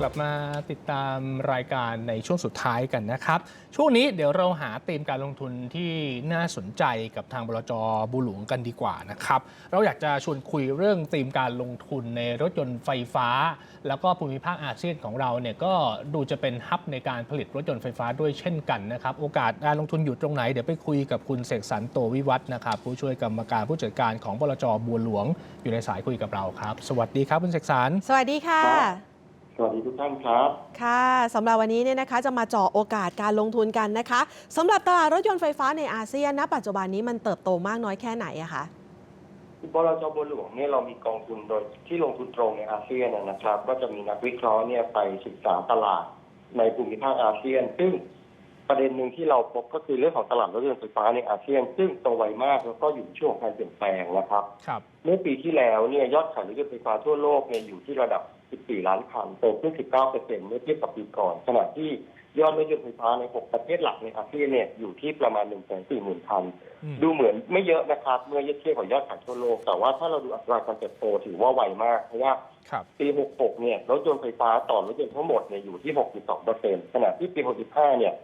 กลับมาติดตามรายการในช่วงสุดท้ายกันนะครับ ช่วงนี้เดี๋ยวเราหาธีมการลงทุนที่น่าสนใจกับทางบลจบูหลวงกันดีกว่านะครับ เราอยากจะชวนคุยเรื่องธีมการลงทุนในรถยนต์ไฟฟ้า แล้วก็ภูมิภาคอาเซียนของเราเนี่ยก็ดูจะเป็นฮับในการผลิตรถยนต์ไฟฟ้าด้วยเช่นกันนะครับ โอกาสการลงทุนอยู่ตรงไหนเดี๋ยวไปคุยกับคุณเสกสรรโตวิวัฒน์นะครับผู้ช่วยกรรมการผู้จัดการของบลจบัวหลวงอยู่ในสายคุยกับเราครับ สวัสดีครับคุณเสกสรรสวัสดีค่ะ สวัสดีทุกท่านครับ ค่ะสำหรับวันนี้เนี่ยนะคะจะมาเจาะโอกาสการลงทุนกันนะคะสำหรับตลาดรถยนต์ไฟฟ้าในอาเซียนณปัจจุบันนี้มันเติบโตมากน้อยแค่ไหนอะคะบลจบัวหลวงเนี่ยเรามีกองทุนโดยที่ลงทุนตรงในอาเซียนนะนะครับ ก็จะมีนักวิเคราะห์เนี่ยไปศึกษาตลาดในภูมิภาคอาเซียน ซึ่งประเด็นหนึ่งที่เราพบก็คือเรื่องของตลาดรถยนต์ไฟฟ้าในอาเซียน ซึ่งโตไวมากแล้วก็อยู่ในช่วงของการเปลี่ยนแปลงนะครับครับ เมื่อปีที่แล้วเนี่ยยอดขายรถยนต์ไฟฟ้าทั่วโลกเนี่ยอยู่ที่ระดับ 14 ล้านคันโตขึ้น 19 เปอร์เซ็นต์เมื่อเทียบกับปีก่อน ขณะที่ยอดรถยนต์ไฟฟ้าใน 6 ประเทศหลักในอาเซียนเนี่ยอยู่ที่ประมาณ 140,000คันอืมดูเหมือนไม่เยอะนะครับ เมื่อเทียบกับยอดขายทั่วโลก แต่ว่าถ้าเราดูอัตราการเติบโตถือว่าไวมาก เพราะว่าครับปี 66 เนี่ยรถยนต์ไฟฟ้าต่อรถยนต์ทั้งหมดเนี่ยอยู่ที่ 62 เปอร์เซ็นต์ขณะที่ปี 65 เนี่ย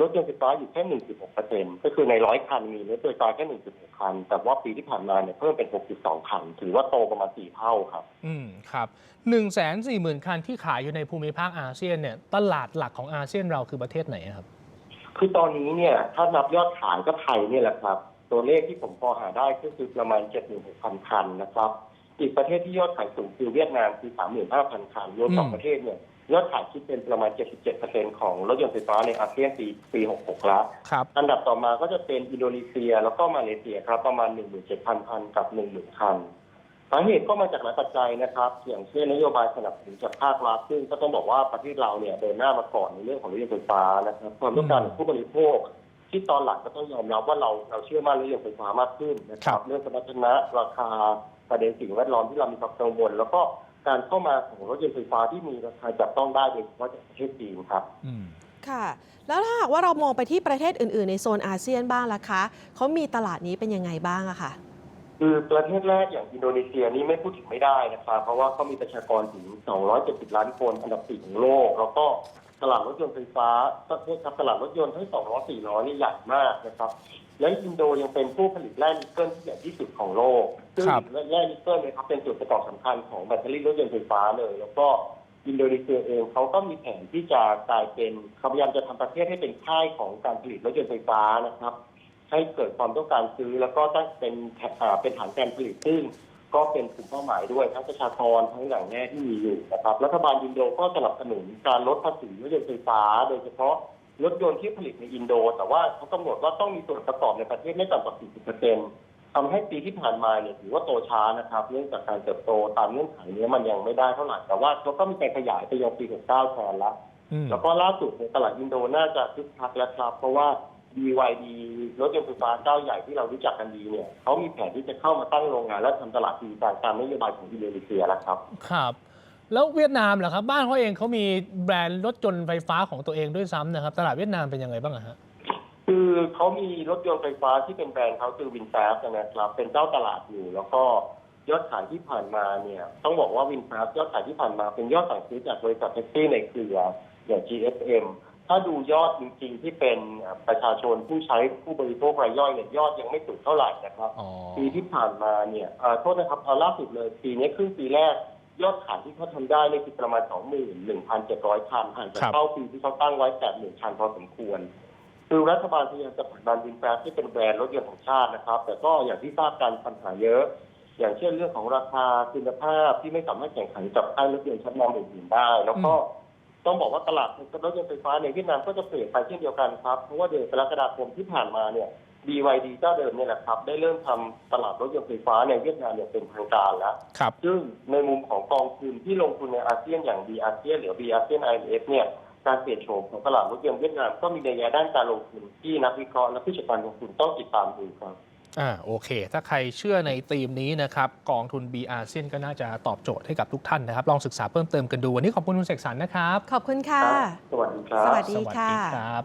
รถยนต์ไฟฟ้าอยู่แค่ 1.6เปอร์เซ็นต์ก็คือในร้อยคันมีรถไฟฟ้าแค่ 1.6 คัน แต่ว่าปีที่ผ่านมาเนี่ยเพิ่มเป็น 6.2 คัน ถือว่าโตประมาณ 4 เท่าครับ อืม ครับ1นึ่งแสนสี่หมื่นคันที่ขายอยู่ในภูมิภาคอาเซียนเนี่ย ตลาดหลักของอาเซียนเราคือประเทศไหนอะครับ คือตอนนี้เนี่ย ถ้านับยอดขายก็ไทยเนี่ยแหละครับ ตัวเลขที่ผมพอหาได้ก็คือประมาณ 76,000 คันนะครับ อีกประเทศที่ยอดขายสูงคือเวียดนามคือ 35,000 คัน รวมสองอืมประเทศเนี่ย ยอดขายคิดเป็นประมาณ 77%ของรถยนต์ไฟฟ้าในอาเซียนปีปี 66 แล้ว ครับ อันดับต่อมาก็จะเป็นอินโดนีเซียแล้วก็มาเลเซียครับประมาณ 17,000 คันกับ 10,000 คันสาเหตุก็มาจากหลายปัจจัยนะครับ อย่างเช่นนโยบายสนับสนุนจากภาครัฐซึ่งก็ต้องบอกว่าประเทศเราเนี่ยเดินหน้ามาก่อนในเรื่องของรถยนต์ไฟฟ้านะครับความต้องการของผู้บริโภค ที่ตอนหลังก็ต้องยอมรับว่าเราเราเชื่อมั่นรถยนต์ไฟฟ้ามากขึ้นนะคครัรับ บเรื่องสมรรถนะราคาประเด็นสิ่งแวดล้อมที่เรามีความกังวลแล้วก็ การเข้ามาของรถยนต์ไฟฟ้าที่มีราคาจับต้องได้โดยเฉพาะจากประเทศจีนครับ อืม ค่ะ แล้วถ้าหากว่าเรามองไปที่ประเทศอื่น ๆ ในโซนอาเซียนบ้างล่ะคะเขามีตลาดนี้เป็นยังไงบ้างอะคะคือประเทศแรกอย่างอินโดนีเซียนี่ไม่พูดถึงไม่ได้นะครับ เพราะว่าเขามีประชากรถึง 270 ล้านคนอันดับสี่ของโลก แล้วก็ตลาดรถยนต์ไฟฟ้าก็โทษครับตลาดรถยนต์ทั้ง2ล้อ4ล้อนี่ใหญ่มากนะครับ และอินโดยังเป็นผู้ผลิตแร่นิกเกิลที่ใหญ่ที่สุดของโลก ซึ่งครับแร่นิกเกิลเนี่ยครับเป็นส่วนประกอบสำคัญของแบตเตอรี่รถยนต์ไฟฟ้าเลย แล้วก็อินโดนีเซียเองเขาก็มีแผนที่จะกลายเป็นเขาพยายามจะทำประเทศให้เป็นค่ายของการผลิตรถยนต์ไฟฟ้านะครับ ให้เกิดความต้องการซื้อแล้วก็ตั้งเป็นอ่าเป็นฐานการผลิตซึ่งก็เป็นกลุ่มเป้าหมายด้วยทั้งประชากรทั้งอย่างแน่ที่มีอยู่นะครับรัฐบาลอินโดก็สนับสนุนการลดภาษีรถยนต์ไฟฟ้า โดยเฉพาะรถยนต์ที่ผลิตในอินโด แต่ว่าเขากำหนดว่าต้องมีส่วนประกอบในประเทศไม่ต่ำกว่า 40% ทำให้ปีที่ผ่านมาเนี่ยถือว่าโตช้านะครับ เนื่องจากการเติบโตตามเงื่อนไขเนี้ยมันยังไม่ได้เท่าไหร่แต่ว่าเขาก็มีการขยายไปยังปี 69 แทนละอืมแล้วก็ล่าสุดในยตลาดอินโดน่าจะคึกคักแล้วครับ เพราะว่า BYD รถยนต์ไฟฟ้าเจ้าใหญ่ที่เรารู้จักกันดีเนี่ยเขามีแผนที่จะเข้ามาตั้งโรงงานและทำตลาดดีตามตามนโยบายของอินโดนีเซียแล้วครับ ครับแล้วเวียดนามเหรอครับ บ้านเขาเองเขามีแบรนด์รถยนต์ไฟฟ้าของตัวเองด้วยซ้ำนะครับ ตลาดเวียดนามเป็นยังไงบ้างอะฮะ คือเขามีรถยนต์ไฟฟ้าที่เป็นแบรนด์เขาคือวินแฟสนะครับ เป็นเจ้าตลาดอยู่ แล้วก็ยอดขายที่ผ่านมาเนี่ย ต้องบอกว่าวินแฟสยอดขายที่ผ่านมาเป็นยอดสั่งซื้อจากบริษัทแท็กซี่ในเครืออย่าง GSM ถ้าดูยอดจริงๆ ที่เป็นประชาชนผู้ใช้ผู้บริโภครายย่อยเนี่ยยอดยังไม่สูงเท่าไหร่นะครับอ๋อปีที่ผ่านมาเนี่ยเอ่อโทษนะครับเอาล่าสุดเลยปีนี้ครึ่งปีแรกยอดขายที่เขาทำได้เนี่ยคือประมาณ 21,700 คันห่างจากครับเป้าปีที่เขาตั้งไว้80,000คันพอสมควร คือรัฐบาลพยายามจะผลักดันวินแฟร์ที่เป็นแบรนด์รถยนต์ของชาตินะครับ แต่ก็อย่างที่ทราบกันปัญหาเยอะ อย่างเช่นเรื่องของราคาคุณภาพที่ไม่สามารถแข่งขันกับค่ายรถยนต์ชั้นนำอื่นๆได้ แล้วก็ต้องบอกว่าตลาดรถยนต์ไฟฟ้าในเวียดนามก็จะเปลี่ยนไปเช่นเดียวกันครับ เพราะว่าเดือนกรกฎาคมที่ผ่านมาเนี่ย BYD เจ้าเดิมเนี่ยแหละครับ ได้เริ่มทำตลาดรถยนต์ไฟฟ้าในเวียดนามอย่างเป็นทางการแล้วครับซึ่งในมุมของกองทุนที่ลงทุนในอาเซียนอย่าง B อาเซียนหรือ B อาเซียน IMF เนี่ย การเปลี่ยนโฉมของตลาดรถยนต์เวียดนามก็มีนัยยะด้านการลงทุนที่นักวิเคราะห์และผู้จัดการลงทุนต้องติดตามดูครับอ่าโอเค ถ้าใครเชื่อในธีมนี้นะครับกองทุน B อาเซียนก็น่าจะตอบโจทย์ให้กับทุกท่านนะครับ ลองศึกษาเพิ่มเติมกันดู วันนี้ขอบคุณคุณเสกสรรนะครับ ขอบคุณค่ะ สวัสดีครับ สวัสดีสวัสดีค่ะครับ